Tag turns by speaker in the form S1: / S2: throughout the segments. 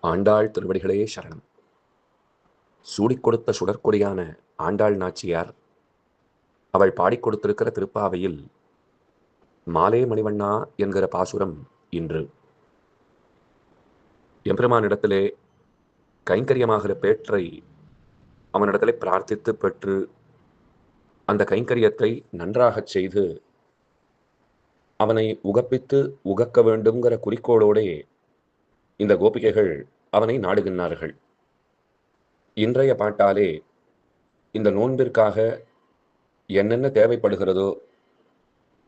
S1: ஆண்டாள் திருவடிகளே சரணம். சூடிக் கொடுத்த சுடற்கொடியான ஆண்டாள் நாச்சியார் அவள் பாடிக் கொடுத்திருக்கிற திருப்பாவையில் மாலே மணிவண்ணா என்கிற பாசுரம் இன்று. எம்பெருமானிடத்திலே கைங்கரியமாகிற பேற்றை அவனிடத்திலே பிரார்த்தித்து பெற்று அந்த கைங்கரியத்தை நன்றாகச் செய்து அவனை உகப்பித்து உகக்க வேண்டும்ங்கிற குறிக்கோளோடே இந்த கோபிகைகள் அவனை நாடுகின்றார்கள். இன்றைய பாட்டாலே இந்த நோன்பிற்காக என்னென்ன தேவைப்படுகிறதோ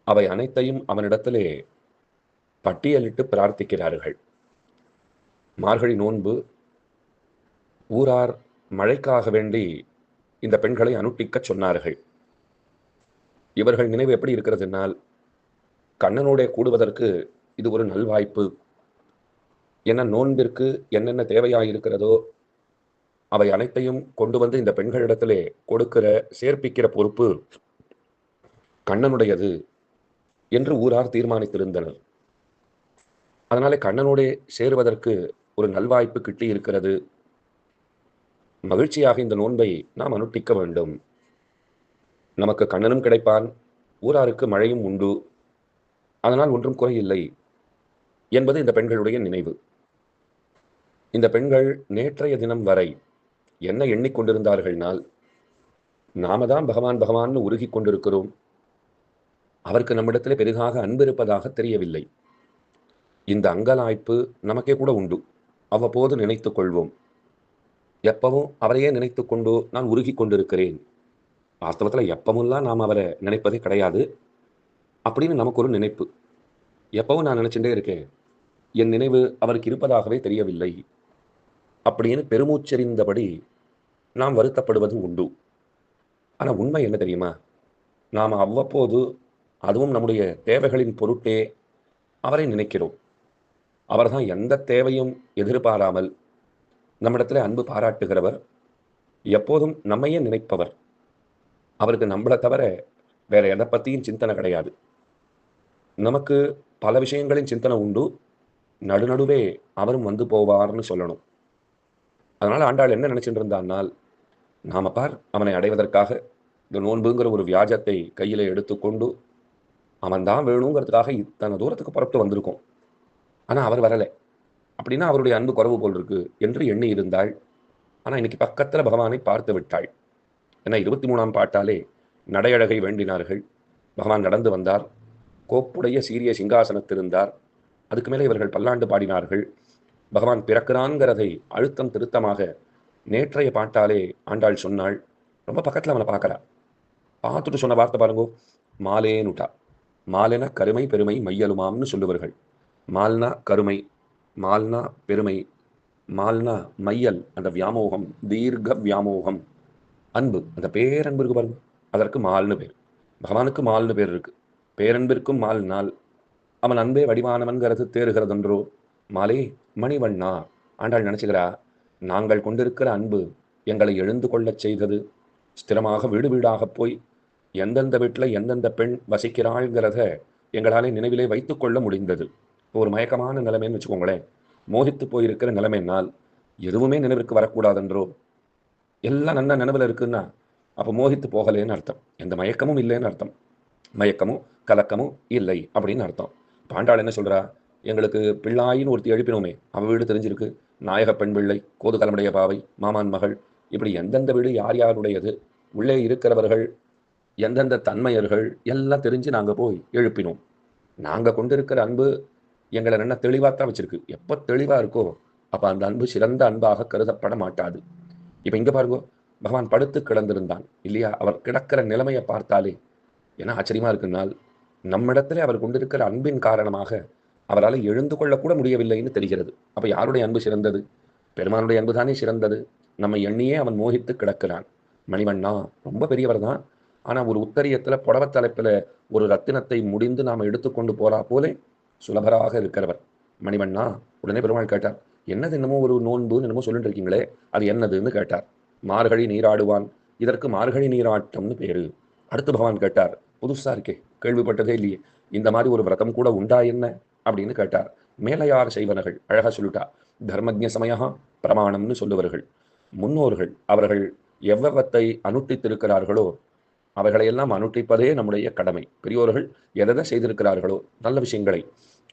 S1: அவை அனைத்தையும் அவனிடத்திலே பட்டியலிட்டு பிரார்த்திக்கிறார்கள். மார்கழி நோன்பு ஊரார் மழைக்காக வேண்டி இந்த பெண்களை அனுட்டிக்கச் சொன்னார்கள். இவர்கள் நினைவு எப்படி இருக்கிறதுனால் கண்ணனோட கூடுவதற்கு இது ஒரு நல்வாய்ப்பு. என்ன நோன்பிற்கு என்னென்ன தேவையாயிருக்கிறதோ அவை அனைத்தையும் கொண்டு வந்து இந்த பெண்களிடத்திலே கொடுக்கிற சேர்ப்பிக்கிற பொறுப்பு கண்ணனுடையது என்று ஊரார் தீர்மானித்திருந்தனர். அதனாலே கண்ணனோடே சேருவதற்கு ஒரு நல்வாய்ப்பு கிட்டி இருக்கிறது மகிழ்ச்சியாக இந்த நோன்பை நாம் அனுட்டிக்க வேண்டும். நமக்கு கண்ணனும் கிடைப்பான் ஊராருக்கு மழையும் உண்டு. அதனால் ஒன்றும் குறையில்லை என்பது இந்த பெண்களுடைய நினைவு. இந்த பெண்கள் நேற்றைய தினம் வரை என்ன எண்ணிக்கொண்டிருந்தார்கள்னால் நாம தான் பகவான் பகவான்னு உருகி கொண்டிருக்கிறோம். அவருக்கு நம்மிடத்தில் பெரிதாக அன்பு இருப்பதாக தெரியவில்லை. இந்த அங்கலாய்ப்பு நமக்கே கூட உண்டு. அவ்வப்போது நினைத்து கொள்வோம். எப்பவும் அவரையே நினைத்து கொண்டு நான் உருகி கொண்டிருக்கிறேன். வாஸ்தவத்தில் எப்பவும்லாம் நாம் அவரை நினைப்பதே கிடையாது. அப்படின்னு நமக்கு ஒரு நினைப்பு. எப்பவும் நான் நினைச்சுட்டே இருக்கேன். என் நினைவு அவருக்கு இருப்பதாகவே தெரியவில்லை. அப்படின்னு பெருமூச்செறிந்தபடி நாம் வருத்தப்படுவதும் உண்டு. ஆனால் உண்மை என்ன தெரியுமா? நாம் அவ்வப்போது அதுவும் நம்முடைய தேவைகளின் பொருட்டே அவரை நினைக்கிறோம். அவர்தான் எந்த தேவையும் எதிர்பாராமல் நம்மிடத்தில் அன்பு பாராட்டுகிறவர். எப்போதும் நம்மையே நினைப்பவர். அவருக்கு நம்மளை தவிர வேற எதை பற்றியும் சிந்தனை கிடையாது. நமக்கு பல விஷயங்களின் சிந்தனை உண்டு. நடுநடுவே அவரும் வந்து போவார்னு சொல்லணும். அதனால் ஆண்டாள் என்ன நினச்சிட்டு இருந்தான்னால் நாம பார் அவனை அடைவதற்காக இந்த நோன்புங்கிற ஒரு வியாஜத்தை கையில் எடுத்துக்கொண்டு அவன் தான் வேணுங்கிறதுக்காக இத்தனை தூரத்துக்கு புறப்பட்டு வந்திருக்கோம். ஆனால் அவர் வரலை. அப்படின்னா அவருடைய அன்பு குறவு போல் இருக்கு என்று எண்ணி இருந்தாள். ஆனால் இன்னைக்கு பக்கத்தில் பகவானை பார்த்து விட்டாள். ஏன்னா இருபத்தி மூணாம் பாட்டாலே நடையழகை வேண்டினார்கள். பகவான் நடந்து வந்தார். கோப்புடைய சீரிய சிங்காசனத்திருந்தார் அதுக்கு மேலே இவர்கள் பல்லாண்டு பாடினார்கள். பகவான் பிறக்கிறான்கிறதை அழுத்தம் திருத்தமாக நேற்றைய பாட்டாலே ஆண்டாள் சொன்னாள். ரொம்ப பக்கத்தில் அவனை பார்க்கறா. பார்த்துட்டு சொன்ன வார்த்தை பாருங்கோ. மாலேனுட்டா மாலென கருமை பெருமை மையலுமாம்னு சொல்லுவார்கள். மால்னா கருமை மால்னா பெருமை மால்னா மையல் அந்த வியாமோகம் தீர்க்க வியாமோகம். அன்பு அந்த பேரன்பு இருக்கு பாருங்க. அதற்கு மால்னு பேர். பகவானுக்கு மால்னு பேர் இருக்கு. பேரன்பிற்கும் மால் நாள் அவன் அன்பே வடிவானவன்கிறது தேறுகிறதென்றோ. மாலே மணிவண்ணா ஆண்டாள் நினச்சிக்கிறா நாங்கள் கொண்டிருக்கிற அன்பு எங்களை எழுந்து கொள்ளச் செய்தது. ஸ்திரமாக வீடு வீடாக போய் எந்தெந்த வீட்டில் எந்தெந்த பெண் வசிக்கிறாள்ங்கிறத எங்களாலே நினைவிலே வைத்துக்கொள்ள முடிந்தது. ஒரு மயக்கமான நிலைமைன்னு வச்சுக்கோங்களேன். மோகித்து போயிருக்கிற நிலைமைனால் எதுவுமே நினைவிற்கு வரக்கூடாதென்றோ? எல்லாம் நல்ல நினைவில் இருக்குன்னா அப்போ மோகித்து போகலேன்னு அர்த்தம். எந்த மயக்கமும் இல்லைன்னு அர்த்தம். மயக்கமும் கலக்கமும் இல்லை அப்படின்னு அர்த்தம். பாண்டாள் என்ன சொல்கிறா எங்களுக்கு பிள்ளாயின்னு ஒருத்தி எழுப்பினோமே அவன் வீடு தெரிஞ்சிருக்கு. நாயக பெண் பிள்ளை கோதுகலமுடைய பாவை மாமான் மகள். இப்படி எந்தெந்த வீடு யார் யாருடையது? உள்ளே இருக்கிறவர்கள் எந்தெந்த தன்மையர்கள் எல்லாம் தெரிஞ்சு நாங்கள் போய் எழுப்பினோம். நாங்கள் கொண்டிருக்கிற அன்பு எங்களை என்ன தெளிவாக தான் வச்சிருக்கு. எப்போ தெளிவாக இருக்கோ அப்போ அந்த அன்பு சிறந்த அன்பாக கருதப்பட மாட்டாது. இப்போ இங்கே பாருங்க பகவான் படுத்து கிடந்திருந்தான். இல்லையா? அவர் கிடக்கிற நிலைமையை பார்த்தாலே ஏன்னா ஆச்சரியமாக இருக்குன்னால் நம்மிடத்துல அவர் கொண்டிருக்கிற அன்பின் காரணமாக அவரால் எழுந்து கொள்ளக்கூட முடியவில்லைன்னு தெரிகிறது. அப்போ யாருடைய அன்பு சிறந்தது? பெருமானுடைய அன்பு தானே சிறந்தது? நம்ம எண்ணியே அவன் மோகித்து கிடக்கிறான். மணிவண்ணா ரொம்ப பெரியவர் தான் ஆனால் ஒரு உத்தரியத்தில் புடவ தலைப்பில் ஒரு ரத்தினத்தை முடிந்து நாம் எடுத்துக்கொண்டு போறா போலே சுலபராக இருக்கிறவர். மணிவண்ணா உடனே பெருமாள் கேட்டார் என்னது என்னமோ ஒரு நோன்பு என்னமோ சொல்லிட்டு இருக்கீங்களே அது என்னதுன்னு கேட்டார். மார்கழி நீராடுவான் இதற்கு மார்கழி நீராட்டம்னு பேரு. அடுத்து பகவான் கேட்டார் புதுசா இருக்கே கேள்விப்பட்டதே இல்லையே இந்த மாதிரி ஒரு விரதம் கூட உண்டா என்ன? அப்படின்னு கேட்டார். மேலையார் செய்வனர்கள் அழகா சொல்லிட்டா தர்மஜ சமயா பிரமாணம்னு சொல்லுவார்கள் முன்னோர்கள் அவர்கள் எவ்வளவத்தை அனுட்டித்திருக்கிறார்களோ அவைகளையெல்லாம் அனுட்டிப்பதே நம்முடைய கடமை. பெரியோர்கள் எதை செய்திருக்கிறார்களோ நல்ல விஷயங்களை.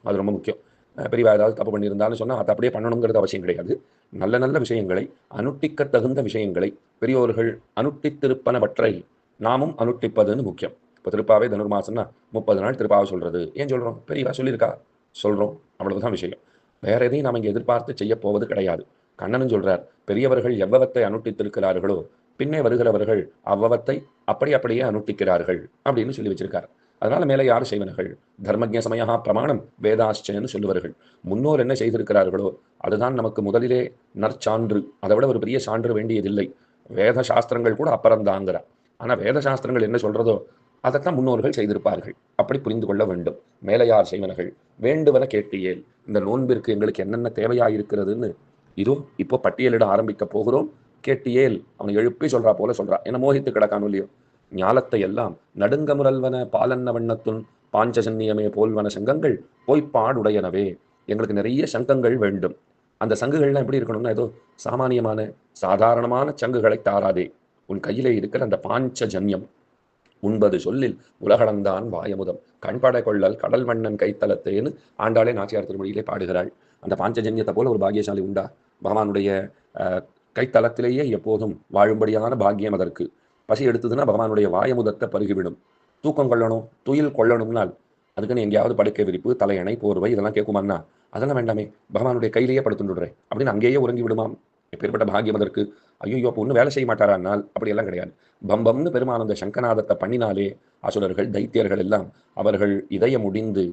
S1: அது ரொம்ப முக்கியம். பெரியவா ஏதாவது தப்பு பண்ணியிருந்தாலும் சொன்னால் அதை அப்படியே பண்ணணுங்கிறது அவசியம் கிடையாது. நல்ல நல்ல விஷயங்களை அனுட்டிக்க தகுந்த விஷயங்களை பெரியோர்கள் அனுட்டித்திருப்பனவற்றை நாமும் அனுட்டிப்பதுன்னு முக்கியம். இப்போ திருப்பாவே தனுர்மாசம்னா முப்பது நாள் திருப்பாவை சொல்றது. ஏன் சொல்றோம்? பெரியவா சொல்லியிருக்கா? சொல்றோம். அவ்வளவுதான் விஷயம். வேற எதையும் நாம் இங்கே எதிர்பார்த்து செய்ய போவது கிடையாது. கண்ணனும் சொல்றார் பெரியவர்கள் எவ்வளவத்தை அனுட்டித்திருக்கிறார்களோ பின்னே வருகிறவர்கள் அவ்வவத்தை அப்படி அப்படியே அனுட்டிக்கிறார்கள் அப்படின்னு சொல்லி வச்சிருக்கார். அதனால மேலே யார் செய்வனர்கள்? தர்மஜ சமயா பிரமாணம் வேதாச்சன்னு சொல்லுவார்கள். முன்னோர் என்ன செய்திருக்கிறார்களோ அதுதான் நமக்கு முதலிலே நற்சான்று. அதை விட ஒரு பெரிய சான்று வேண்டியதில்லை. வேத சாஸ்திரங்கள் கூட அப்புறம்தாங்கிறார் ஆனா வேத சாஸ்திரங்கள் என்ன சொல்றதோ அதைத்தான் முன்னோர்கள் செய்திருப்பார்கள். அப்படி புரிந்து கொள்ள வேண்டும். மேலையார் செய்வனகள் வேண்டுவன கேட்டியேல் இந்த நோன்பிற்கு எங்களுக்கு என்னென்ன தேவையாயிருக்கிறதுன்னு? இதோ இப்போ பட்டியலிட ஆரம்பிக்க போகிறோம். கேட்டியேல் அவனை எழுப்பி சொல்றா போல சொல்றா. என்ன மோகித்து கிடக்கானோ இல்லையோ? ஞாலத்தை எல்லாம் நடுங்க முரல்வன பாலன்ன வண்ணத்துன் பாஞ்சசன்னியமே போல்வன சங்கங்கள் பொய்ப்பாடுடையனவே. எங்களுக்கு நிறைய சங்கங்கள் வேண்டும். அந்த சங்குகள்லாம் எப்படி இருக்கணும்னா ஏதோ சாமானியமான சாதாரணமான சங்குகளை தாராதே. உன் கையிலே இருக்கிற அந்த பாஞ்சஜன்யம் உண்பது சொல்லில் உலகளந்தான் வாயமுதம். கண்பட கொள்ளல் கடல் மன்னன் கைத்தலத்தேன்னு ஆண்டாளே நாச்சியார் திருமொழியிலே பாடுகிறாள். அந்த பாஞ்சஜன்யத்தை போல ஒரு பாக்கியசாலி உண்டா? பகவானுடைய அஹ், கைத்தலத்திலேயே எப்போதும் வாழும்படியான பாக்கியம் அதற்கு. பசி எடுத்ததுன்னா பகவானுடைய வாயமுதத்தை பருகிவிடும். தூக்கம் கொள்ளணும் துயில் கொள்ளணும்னால் அதுக்குன்னு எங்கேயாவது படுக்கை விரிப்பு தலையணை போர்வை இதெல்லாம் கேட்குமாண்ணா அதெல்லாம் வேண்டாமே. பகவானுடைய கையிலேயே படுத்துடுறேன் அப்படின்னு அங்கேயே உறங்கி விடுமாம் எப்பேற்பட்ட பாக்கியம் அதற்கு? ஐயோ பொண்ணு ஒன்றும் வேலை செய்ய மாட்டாரானால் அப்படியெல்லாம் கிடையாது. பம்பம்னு பெருமானந்த சங்கநாதத்தை பண்ணினாலே அசுரர்கள் தைத்தியர்கள் எல்லாம் அவர்கள் இதயம் முடிந்து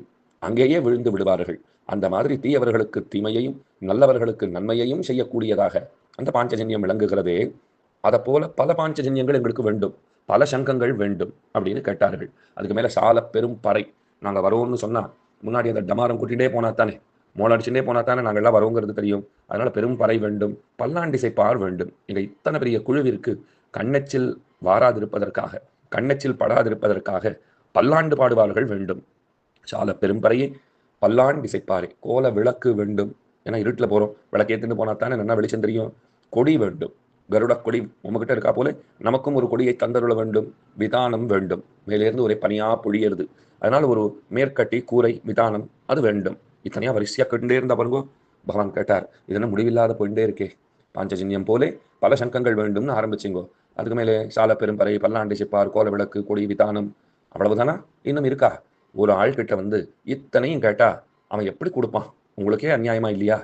S1: அங்கேயே விழுந்து விடுவார்கள். அந்த மாதிரி தீயவர்களுக்கு தீமையையும் நல்லவர்களுக்கு நன்மையையும் செய்யக்கூடியதாக அந்த பாஞ்சஜன்யம் விளங்குகிறதே. அதை போல பல பாஞ்சஜன்யங்கள் எங்களுக்கு வேண்டும். பல சங்கங்கள் வேண்டும் அப்படின்னு கேட்டார்கள். அதுக்கு மேலே சால பெரும் பறை. நாங்கள் வரோம்னு சொன்னால் முன்னாடி அந்த டமாரம் கூட்டிகிட்டே போனா தானே மோளடிச்சுட்டே போனா தானே நாங்கள் எல்லாம் வரோங்கிறது தெரியும். அதனால பெரும் பறை வேண்டும். பல்லாண்டிசை பார் வேண்டும். எங்க இத்தனை பெரிய குழுவிற்கு கண்ணச்சில் வாராதிருப்பதற்காக கண்ணச்சில் படாதிருப்பதற்காக பல்லாண்டு பாடுவார்கள் வேண்டும். சால பெரும்பறையே பல்லாண்டிசைப்பாரே கோல விளக்கு வேண்டும். ஏன்னா இருட்டில் போறோம். விளக்கேத்துன்னு போனா தானே நல்லா வெளிச்சம் தெரியும். கொடி வேண்டும். கருட கொடி உங்ககிட்ட இருக்கா போல நமக்கும் ஒரு கொடியை தந்தருள வேண்டும். விதானம் வேண்டும். மேலேருந்து ஒரே பனியா பொழியறது. அதனால் ஒரு மேற்கட்டி கூரை விதானம் அது வேண்டும். இத்தனையா வரிசையாக கேட்டுட்டே இருந்தா பாருங்க. பகவான் கேட்டார் இதெல்லாம் முடிவில்லாத போயிட்டே இருக்கே. பாஞ்சஜன்யம் போலே பல சங்கங்கள் வேண்டும்னு ஆரம்பிச்சிங்கோ. அதுக்கு மேலே சால பெரும்பறை பல்லாண்டு சிப்பார் கோல விளக்கு கொடி விதானம் அவ்வளவுதானா? இன்னும் இருக்கா? ஒரு ஆள்கிட்ட வந்து இத்தனையும் கேட்டா அவன் எப்படி கொடுப்பான்? உங்களுக்கே அநியாயமா இல்லையா?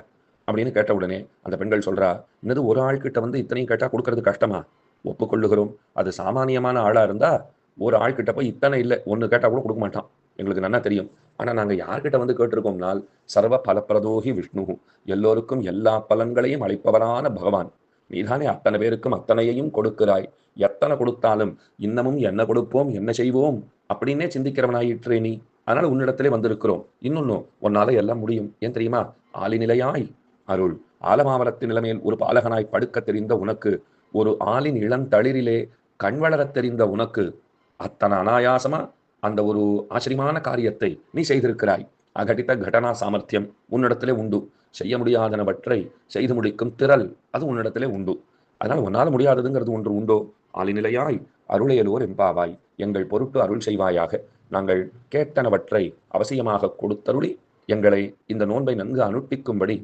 S1: அப்படின்னு கேட்ட உடனே அந்த பெண்கள் சொல்றா என்னது ஒரு ஆள்கிட்ட வந்து இத்தனையும் கேட்டா கொடுக்கறது கஷ்டமா? ஒப்புக்கொள்ளுகிறோம். அது சாமானியமான ஆளா இருந்தா ஒரு ஆள்கிட்ட போய் இத்தனை இல்லை ஒன்று கேட்டால் கூட கொடுக்க மாட்டான். எங்களுக்கு நல்லா தெரியும். ஆனால் நாங்கள் யார்கிட்ட வந்து கேட்டிருக்கோம்னால் சர்வ பலப்பிரதோகி விஷ்ணு. எல்லோருக்கும் எல்லா பலன்களையும் அளிப்பவரான பகவான். நீதானே அத்தனை பேருக்கும் அத்தனையையும் கொடுக்கிறாய். எத்தனை கொடுத்தாலும் இன்னமும் என்ன கொடுப்போம் என்ன செய்வோம் அப்படின்னே சிந்திக்கிறவனாயிற்றே நீ. அதனால உன்னிடத்திலே வந்திருக்கிறோம். இன்னொன்னு உன்னால எல்லாம் முடியும். ஏன் தெரியுமா? ஆலிநிலையாய் அருள். ஆலமாவரத்து நிலைமையில் ஒரு பாலகனாய் படுக்க தெரிந்த உனக்கு ஒரு ஆளின் இளந்தளிரிலே கண் வளரத் தெரிந்த உனக்கு அத்தனை அனாயாசமா அந்த ஒரு ஆச்சரியமான காரியத்தை நீ செய்திருக்கிறாய். அகடித்த கடனா சாமர்த்தியம் உன்னிடத்திலே உண்டு. செய்ய முடியாதனவற்றை செய்து முடிக்கும் திறல் அது உன்னிடத்திலே உண்டு. அதனால் உன்னால் முடியாததுங்கிறது ஒன்று உண்டோ? ஆளிநிலையாய் அருளையலோர் எம்பாவாய் எங்கள் பொருட்டு அருள் செய்வாயாக. நாங்கள் கேட்டனவற்றை அவசியமாக கொடுத்தருளி. எங்களை இந்த நோன்பை நன்கு அனுப்பிக்கும்படி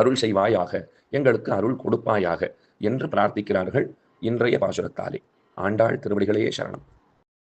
S1: அருள் செய்வாயாக. எங்களுக்கு அருள் கொடுப்பாயாக என்று பிரார்த்திக்கிறார்கள் இன்றைய பாசுரத்தாலே. ஆண்டாள் திருவடிகளையே சரணம்.